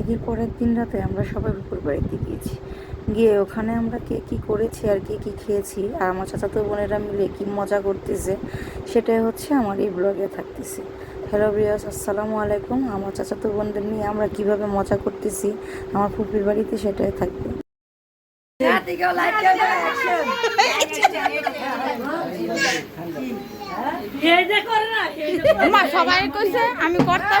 ঈদের পরের দিন রাতে আমরা সবাই বুকুর বাড়িতে গিয়েছি। গিয়ে ওখানে আমরা কে কী করেছি আর কে কী খেয়েছি আর আমার চাচাতো বোনেরা মিলে কী মজা করতেছে সেটাই হচ্ছে আমার এই ব্লগে থাকতেছে। হ্যালো বিয়াস আসসালামু আলাইকুম। আমার চাচাতো বোনদের নিয়ে আমরা কীভাবে মজা করতেছি আমার ফুপির বাড়িতে সেটাই থাকবে। সবাই কইছে আমি করতাম।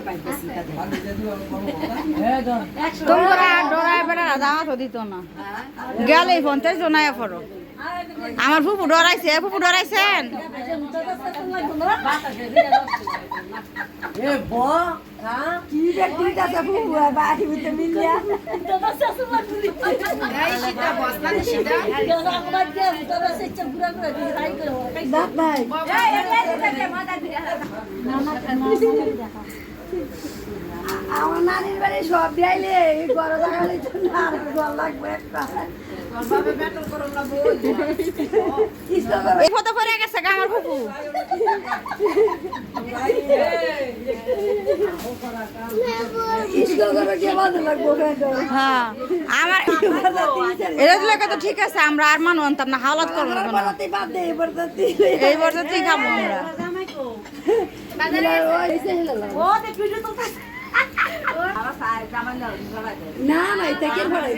রাইতেছেন তোমরা ডরায় বেড়া দাওয়া তো দিত না গেলেই পঞ্চাশ জনায় পড়ো আমার ফুপু ডরাইছে ফুপু ডরাইছেন এ ব কি ব্যক্তি আছে বুয়া বাড়ি ভিতরে মিলিয়া দাঁত নাই আমার নানির বাড়ি সব এই জন্য আর জল লাগবে একটা। এই ফটো পরে গেছে আমার ফুপু স্কুল করে কে বাঁধে লাগবো হ্যাঁ আমার এটা দিলে তো ঠিক আছে আমরা আর মানুষ আনতাম না হাওলাত করব এই বছরতেই খাব আমরা। না না এটা কে ভাড়াই